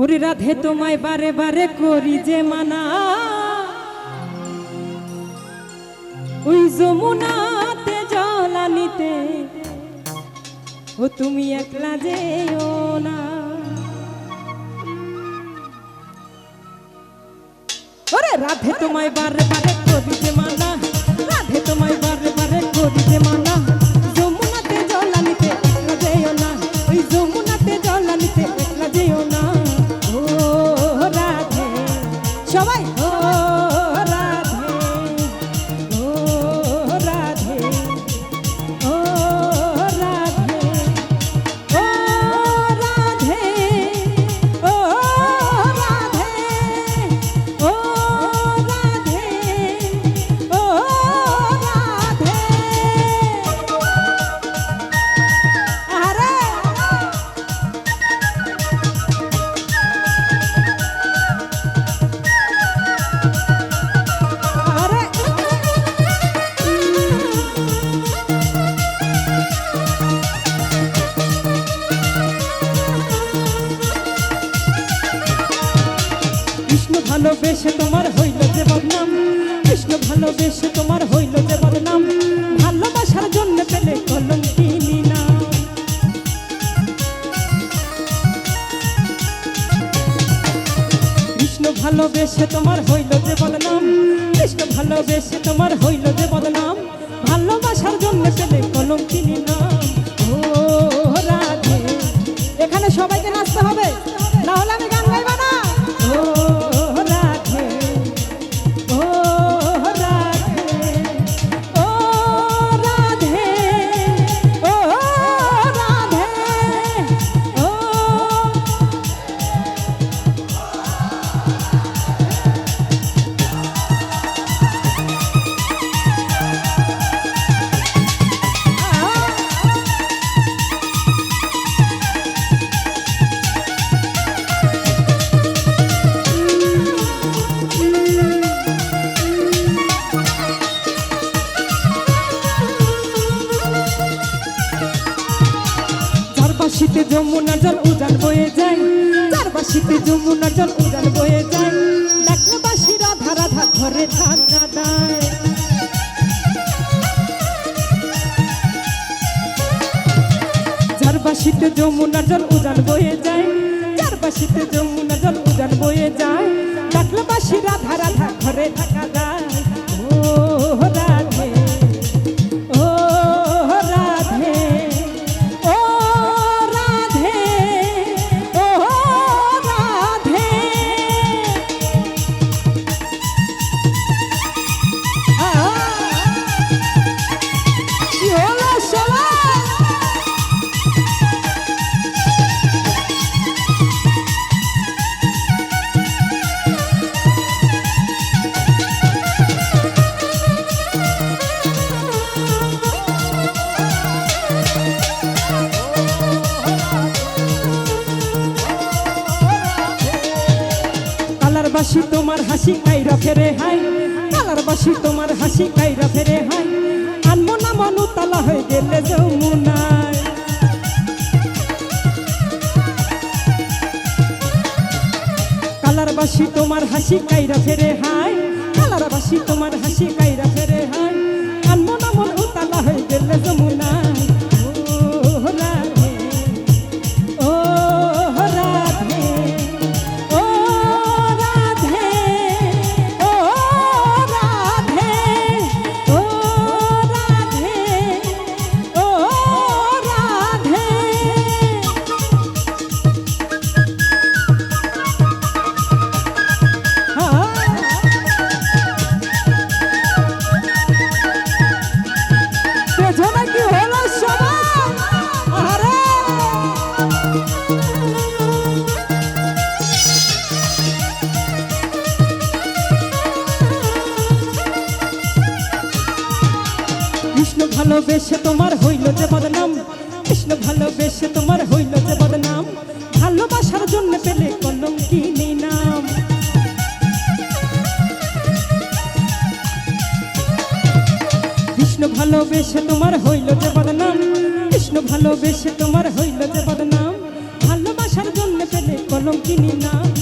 ওরে রাধে, তোমায় বারে বারে করি যে মানা। ওই যমুনাতে জলানিতে ও তুমি একলা যেও না। রাধে, তোমায় বারে বারে কৃষ্ণ ভালোবেসে তোমার হইল যে বদনাম। কৃষ্ণ ভালোবেসে তোমার হইল যে বদনাম। ভালোবাসার জন্য পেলে কলম ভালোবেসে তোমার হইল যে বদনাম। কৃষ্ণ ভালোবেসে তোমার হইল যে বদনাম। যমুনা জল উজান বয়ে যায়। চারপাশিতে যমুনা জল উজান বয়ে যায়। দেখল বাসি রাধা রাধা ঘরে থাকা দায়। চারপাশিতে যমুনা জল উজান বয়ে যায়। চারপাশিতে যমুনা জল উজান বয়ে যায়। দেখল বাসি রাধা রাধা ঘরে থাকা বাসি তোমার হাসি কাইরা ফেরে, হাই। কালার বাসি তোমার হাসি কাইরা ফেরে, হাই। আনমো না মনু তালা হয়ে গেলে যমুনায়। কালার বাসি তোমার হাসি কাইরা ফেরে, হাই। ভালোবেসে তোমার হইল যে বদনাম। কৃষ্ণ ভালোবেসে তোমার হইল যে বদনাম। ভালোবাসার জন্য পেলে কলম কিনি নাম। কৃষ্ণ ভালোবেসে তোমার হইল যে বদনাম। কৃষ্ণ ভালোবেসে তোমার হইল যে বদনাম। ভালোবাসার জন্য পেলে কোন কলঙ্কিনী নাম।